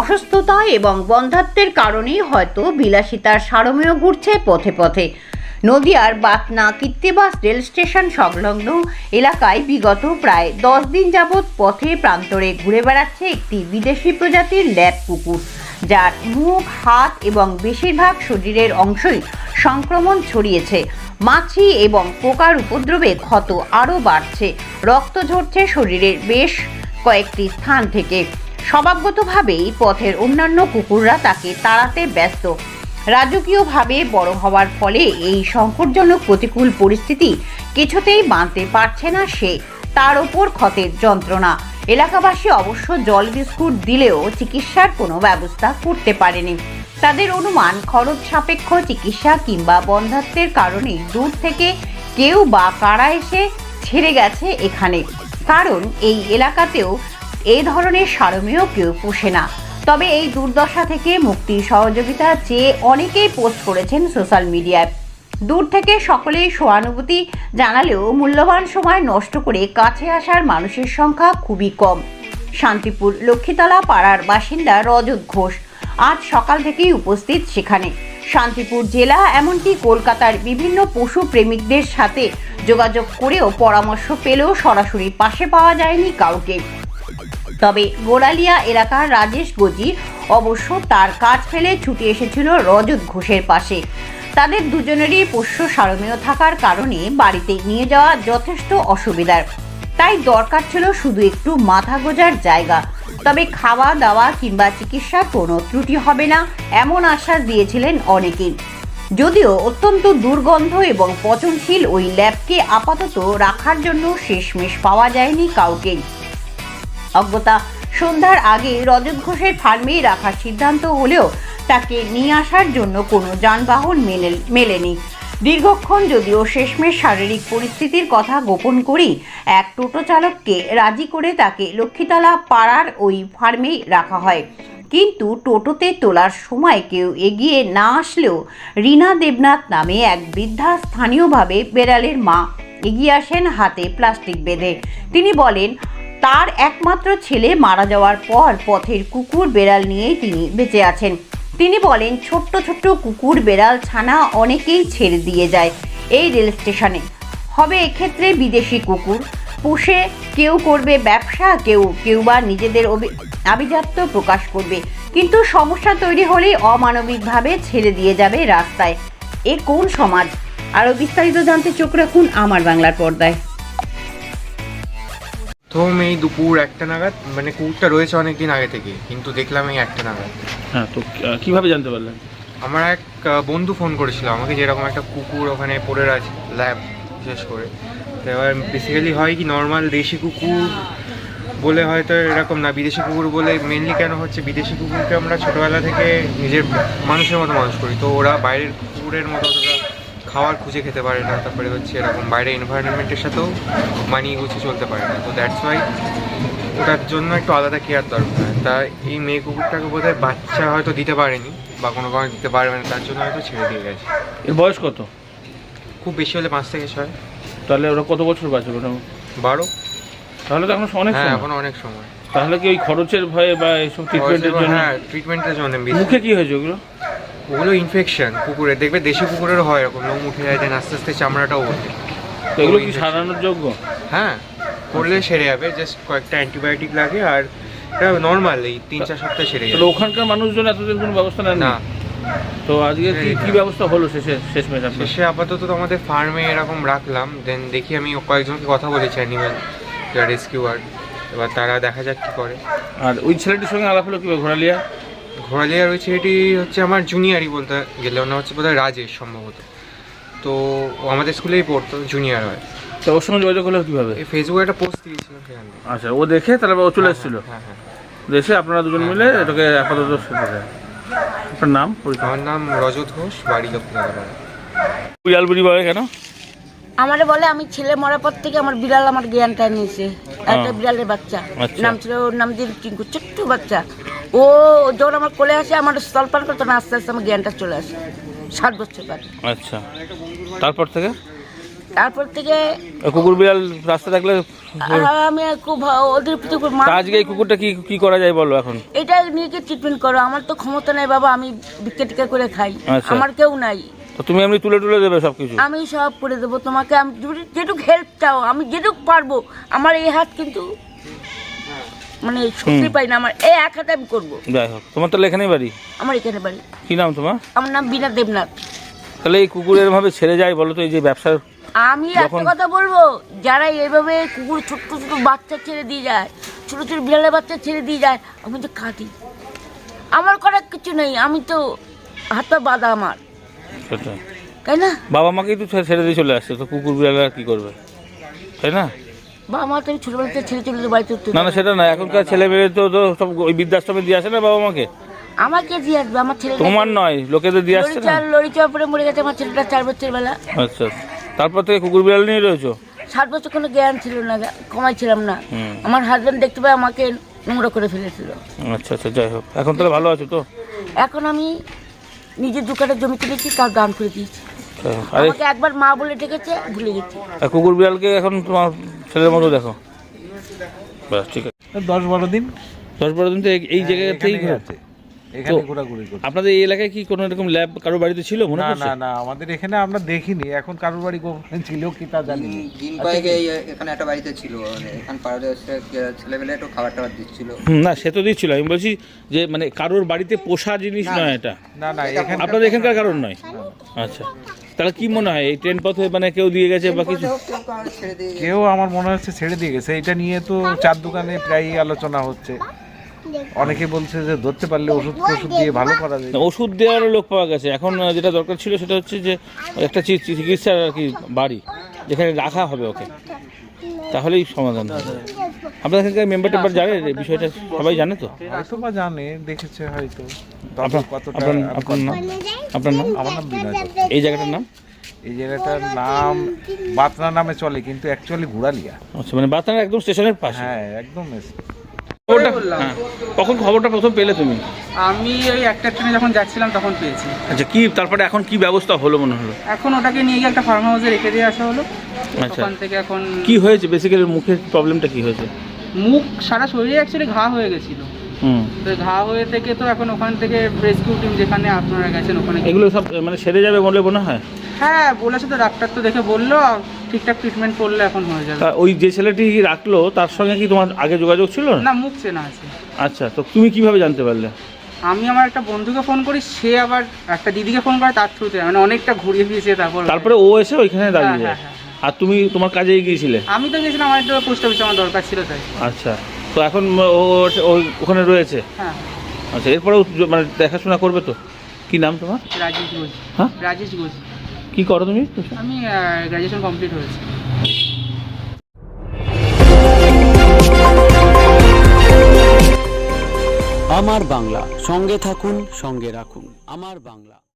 অসুস্থতা এবং বন্ধাত্বের কারণেই হয়তো বিলাসিতার সারমেয় ঘুরছে পথে পথে। নদিয়ার বাতনা কীর্তিবাস রেল স্টেশন সংলগ্ন এলাকায় বিগত প্রায় দশ দিন যাবৎ পথে প্রান্তরে ঘুরে বেড়াচ্ছে একটি বিদেশি প্রজাতির ল্যাব কুকুর, যার মুখ, হাত এবং বেশিরভাগ শরীরের অংশই সংক্রমণ ছড়িয়েছে। মাছি এবং পোকার উপদ্রবে ক্ষত আরও বাড়ছে। রক্ত ঝরছে শরীরের বেশ কয়েকটি স্থান থেকে। স্বভাবগতভাবেই পথের অন্যান্য কুকুররা তাকে তাড়াতে ব্যস্ত। রাজকীয়ভাবে বড় হওয়ার ফলে এই সংকটজনক প্রতিকূল পরিস্থিতি কিছুতেই মানতে পারছে না সে। তার ওপর ক্ষতের যন্ত্রণা। এলাকাবাসী অবশ্য জল বিস্কুট দিলেও চিকিৎসার কোনো ব্যবস্থা করতে পারেনি। তাদের অনুমান, খরচ সাপেক্ষ চিকিৎসা কিংবা বন্ধাত্বের কারণে দূর থেকে কেউ বা কারা এসে ছেড়ে গেছে এখানে। কারণ এই এলাকাতেও এই ধরনের সারমেয় কেউ পোষে না। তবে এই দুর্দশা থেকে মুক্তির সহযোগিতা চেয়ে অনেকেই পোস্ট করেছেন সোশ্যাল মিডিয়ায়। দূর থেকে সকলেই সহানুভূতি জানালেও মূল্যবান সময় নষ্ট করে কাছে আসার মানুষের সংখ্যা খুবই কম। শান্তিপুর, লক্ষ্মীতলা পাড়ার বাসিন্দা রজত ঘোষ আজ সকাল থেকেই উপস্থিত সেখানে। শান্তিপুর জেলা, এমনকি কলকাতার বিভিন্ন পশু প্রেমিকদের সাথে যোগাযোগ করেও পরামর্শ পেলেও সরাসরি পাশে পাওয়া যায়নি কাউকে। তবে গোড়ালিয়া এলাকার রাজেশ গজি অবশ্য তার কাজ ফেলে ছুটে এসেছিল রজত ঘোষের পাশে। তাদের দুজনেরই পোষ্য সারমেয় থাকার কারণে বাড়িতে নিয়ে যাওয়া যথেষ্ট অসুবিধার। তাই দরকার ছিল শুধু একটু মাথা গোজার জায়গা। তবে খাওয়া দাওয়া কিংবা চিকিৎসা কোনো ত্রুটি হবে না, এমন আশ্বাস দিয়েছিলেন অনেকেই। যদিও অত্যন্ত দুর্গন্ধ এবং পচনশীল ওই ল্যাবকে আপাতত রাখার জন্য শেষমেশ পাওয়া যায়নি কাউকেই। অজ্ঞতা। সন্ধ্যার আগে রজত ঘোষের ফার্মেই রাখার সিদ্ধান্ত হলেও তাকে নিয়ে আসার জন্য কোনো যানবাহন মেলে মেলেনি। দীর্ঘক্ষণ যদিও শেষমেশ শারীরিক পরিস্থিতির কথা গোপন করেই এক টোটো চালককে রাজি করে তাকে লক্ষ্মীতলা পাড়ার ওই ফার্মেই রাখা হয়। কিন্তু টোটোতে তোলার সময় কেউ এগিয়ে না আসলেও রীনা দেবনাথ নামে এক বৃদ্ধা স্থানীয়ভাবে বেড়ালের মা এগিয়ে আসেন হাতে প্লাস্টিক বেঁধে। তিনি বলেন তার একমাত্র ছেলে মারা যাওয়ার পর পথের কুকুর বেড়াল নিয়েই তিনি বেঁচে আছেন। তিনি বলেন, ছোট্ট ছোট্ট কুকুর বেড়াল ছানা অনেকেই ছেড়ে দিয়ে যায় এই রেল স্টেশনে। হবে এক্ষেত্রে বিদেশি কুকুর। পুষে কেউ করবে ব্যবসা, কেউ কেউ বা নিজেদের আভিজাত্য প্রকাশ করবে। কিন্তু সমস্যা তৈরি হলেই অমানবিকভাবে ছেড়ে দিয়ে যাবে রাস্তায়। এ কোন সমাজ? আরও বিস্তারিত জানতে চোখ রাখুন আমার বাংলার পর্দায়। তো এই দুপুর একটা নাগাদ মানে কুকুরটা রয়েছে অনেক দিন আগে থেকে কিন্তু দেখলাম এই একটা নাগাদ। হ্যাঁ তো কীভাবে জানতে পারলেন? আমার এক বন্ধু ফোন করেছিল আমাকে যেরকম একটা কুকুর ওখানে পড়ে আছে ল্যাব বিশেষ করে। তো এবার বেসিক্যালি হয় কি নর্মাল দেশি কুকুর বলে হয়তো এরকম না বিদেশি কুকুর বলে মেনলি কেন হচ্ছে বিদেশি কুকুরকে আমরা ছোটোবেলা থেকে নিজের মানুষের মতো মানুষ করি। তো ওরা বাইরের কুকুরের মতো অতটা খাবার খুঁজে খেতে পারে না তারপরে হচ্ছে এরকম বাইরের এনভায়রনমেন্টের সাথেও মানিয়ে গুছিয়ে চলতে পারে না। তো দ্যাটস ওয়াই ওটার জন্য একটু আলাদা কেয়ার দরকার। তা এই মেয়ে কুকুরটাকে বোধহয় বাচ্চা হয়তো দিতে পারেনি বা কোনো কারণে দিতে পারবে না তার জন্য হয়তো ছেড়ে দিয়ে গেছে। এর বয়স কত? খুব বেশি হলে পাঁচ থেকে ছয়। তাহলে ওরা কত বছর বাঁচবে ওটা? বারো। তাহলে তো এখন অনেক হ্যাঁ সময়। এখনও অনেক সময়। তাহলে কি ওই খরচের ভয়ে বা এইসব ট্রিটমেন্টের জন্য? হ্যাঁ ট্রিটমেন্টের জন্য। মুখে কি হয়েছে ওগুলো? ওগুলো ইনফেকশন কুকুরের দেখবে দেশি কুকুরেরও হয় এরকম লোম উঠে যায় দেন আস্তে আস্তে চামড়াটাও ওঠে। তো এগুলো কি। সারানোর যোগ্য? হ্যাঁ করলে সেরে যাবে জাস্ট কয়েকটা অ্যান্টিবায়োটিক লাগে আর এটা নর্মাল এই তিন চার সপ্তাহে সেরে যাবে। ওখানকার মানুষজন এতদিন কোনো ব্যবস্থা নেন না। তো আজকে কি কি ব্যবস্থা হলো শেষে শেষ মেশ শেষে আপাতত তো আমাদের ফার্মে এরকম রাখলাম দেন দেখি আমি কয়েকজনকে কথা বলেছি অ্যানিমেল রেস্কিউয়ার এবার তারা দেখা যাক কী করে। আর ওই ছেলেটির সঙ্গে আলাপ হলো কীভাবে ঘোরালিয়া ঘোরালিয়া রয়েছে এটি হচ্ছে আমার জুনিয়রই বলতে গেলে ওনার হচ্ছে বোধহয় রাজেশ সম্ভবত। তো ও আমাদের স্কুলেই পড়তো জুনিয়র হয়। তো ওর সঙ্গে যোগাযোগ হলো কীভাবে? এই ফেসবুকে একটা পোস্ট দিয়েছিল সেখান আচ্ছা ও দেখে তাহলে ও চলে এসেছিল? হ্যাঁ হ্যাঁ দেশে আপনারা দুজন হ্যাঁ, মিলে হ্যাঁ। এটাকে আপাতত আপনার নাম আমার নাম রজত ঘোষ বাড়ি লক্ষ্মীনগর বিড়ালবুড়ি বলে কেন? আমারে বলে আমি ছেলে মরার পর থেকে আমার বিড়াল আমার জ্ঞানটা নিয়েছে একটা বিড়ালের বাচ্চা। আচ্ছা। নাম ছিল ওর নাম দিয়ে টিঙ্কু ছোট্ট বাচ্চা। ও যখন আমার কোলে আসে আমার স্তলপান করতো না আস্তে আস্তে আমার জ্ঞানটা চলে আসে। ষাট বছর বাদে আচ্ছা। তারপর থেকে? তারপর থেকে কুকুর বিড়াল রাস্তা থাকলে আমি খুব ওদের প্রতি খুব আজকে এই কুকুরটা কি কি করা যায় বলো এখন? এটা নিয়ে কি ট্রিটমেন্ট করো? আমার তো ক্ষমতা নেই বাবা আমি বিক্কে টিকা করে খাই। আচ্ছা। আমার কেউ নাই। তো তুমি এমনি তুলে তুলে দেবে সব কিছু আমি সব করে দেবো। তোমাকে আমি যেটুকু হেল্প চাও আমি যেটুকু পারব আমার এই হাত কিন্তু মানে শক্তি পাই না আমার। এই এক হাতে আমি করব। যাই হোক তোমার তাহলে এখানেই বাড়ি? আমার এখানে বাড়ি। কি নাম তোমার? আমার নাম বিনা দেবনাথ। তাহলে এই কুকুর এরভাবে ছেড়ে যায় বলো তো এই যে ব্যবসার আমি একটা কথা বলব যারা এইভাবে কুকুর ছোট ছোট বাচ্চা ছেড়ে দিয়ে যায় ছোট ছোট বিড়ালের বাচ্চা ছেড়ে দিয়ে যায় আমি তো কাটি আমার করার কিছু নেই আমি তো হাত পা বাঁধা আমার। তাই না? বাবা মাকেই তো ছেড়ে দিয়ে চলে আসছে তো কুকুর বিড়াল আর কি করবে? তাই না? বাবা মা তো আমি ছোটবেলাতে ছেড়ে চলে যেত বাড়িতে উঠতে না না সেটা না এখনকার ছেলে মেয়ে তো তো সব ওই বৃদ্ধাশ্রমে দিয়ে আসে না বাবা মাকে? আমাকে দিয়ে আসবে আমার ছেলে তোমার নয় লোকেদের দিয়ে আসছে লরি না চাল লরি চাপা পরে মরে গেছে আমার ছেলেটা চার বছর বেলা। আচ্ছা তারপর থেকে কুকুর বিড়াল নিয়ে রয়েছো? সাত বছর কোনো জ্ঞান ছিল না কমাইছিলাম না। আমার হাজবেন্ড দেখতে পাই আমাকে নোংরা করে ফেলেছিল। আচ্ছা আচ্ছা যাই হোক। এখন তাহলে ভালো আছো তো? এখন আমি নিজের দোকানে জমি কিনেছি তার দান করে দিয়েছি। আরে আমাকে একবার মা বলে ডেকেছে ভুলে গেছি। আর কুকুর বিড়ালকে এখন তোমার ছেলের মতো দেখো। ব্যাস ঠিক আছে। দশ বারো দিন। দশ বারো দিন তো এই- এই জায়গাতেই ঘোরা। এখানে ঘোরাঘুরি আপনাদের এই এলাকায় কি কোনো এরকম ল্যাব কারও বাড়িতে ছিল মনে না না না আমাদের এখানে আমরা দেখিনি। এখন কারোর বাড়ি ছিল কি তা জানি না। দিন কয়েক এই এখানে একটা বাড়িতে ছিল মানে এখান পাড়াতে ছেলেবেলে একটু খাবার টাবার দিচ্ছিল। হুম, না সে তো দিচ্ছিল। আমি বলছি যে মানে কারোর বাড়িতে পোষা জিনিস নয় এটা। না না এখানে আপনাদের এখানকার কারণ নয়? আচ্ছা। তাহলে কি মনে হয় এই ট্রেন পথে মানে কেউ দিয়ে গেছে বা কিছু? ছেড়ে দিয়ে কেউ আমার মনে হচ্ছে ছেড়ে দিয়ে গেছে। এটা নিয়ে তো চার দোকানে প্রায়ই আলোচনা হচ্ছে। অনেকে বলছে যে ধরতে পারলে ওষুধ ওষুধ দিয়ে ভালো করা যায়। ওষুধ দেওয়ারও লোক পাওয়া গেছে। এখন যেটা দরকার ছিল সেটা হচ্ছে যে একটা চিকিৎসার আর কি বাড়ি যেখানে রাখা হবে ওকে। তাহলেই সমাধান হবে। আপনার এখানকার মেম্বার টেম্বার জানে এই বিষয়টা? সবাই জানে তো? হয়তো বা জানে দেখেছে হয়তো। আপনার নাম? আপনার নাম? আমার নাম বিনয় এই জায়গাটার নাম? এই জায়গাটার নাম বাতনা নামে চলে কিন্তু অ্যাকচুয়ালি ঘুরালিয়া। আচ্ছা মানে বাতানার একদম স্টেশনের পাশে? হ্যাঁ একদম এসে। খবরটা হ্যাঁ। কখন খবরটা প্রথম পেলে তুমি? আমি ওই একটা ট্রেনে যখন যাচ্ছিলাম তখন পেয়েছি। আচ্ছা কি তারপরে এখন কি ব্যবস্থা হলো মনে হলো? এখন ওটাকে নিয়ে গিয়ে একটা ফার্ম হাউসে রেখে দিয়ে আসা হলো। আচ্ছা। ওখান থেকে এখন কি হয়েছে? বেসিক্যালি মুখের প্রবলেমটা কি হয়েছে? মুখ সারা শরীরে অ্যাকচুয়ালি ঘা হয়ে গেছিল। হুম। তো ঘা হয়ে থেকে তো এখন ওখান থেকে রেস্কিউ টিম যেখানে আপনারা গেছেন ওখানে এগুলো সব মানে সেরে যাবে বলে মনে হয়? হ্যাঁ বলেছে তো ডাক্তার তো দেখে বলল। ঠিকঠাক ট্রিটমেন্ট করলে এখন হয়ে যাবে। তা ওই যে ছেলেটি রাখল তার সঙ্গে কি তোমার আগে যোগাযোগ ছিল? না মুখ চেনা আছে। আচ্ছা তো তুমি কীভাবে জানতে পারলে? আমি আমার একটা বন্ধুকে ফোন করি সে আবার একটা দিদিকে ফোন করে তার থ্রুতে মানে অনেকটা ঘুরিয়ে ফিরিয়ে তারপর। তারপরে ও এসে ওইখানে দাঁড়িয়ে হ্যাঁ, যায়। হ্যাঁ, হ্যাঁ, আর তুমি তোমার কাজেই গিয়েছিলে আমি তো গেছিলাম আমার একটু পোস্ট অফিসে আমার দরকার ছিল তাই। আচ্ছা তো এখন ও ও ওখানে রয়েছে? হ্যাঁ। আচ্ছা এরপরেও মানে দেখাশোনা করবে তো? কি নাম তোমার? রাজেশ ঘোষ। হ্যাঁ? রাজেশ ঘোষ। কি করো তুমি? আমি গ্র্যাজুয়েশন কমপ্লিট হয়েছে। আমার বাংলা সঙ্গে থাকুন সঙ্গে রাখুন। আমার বাংলা।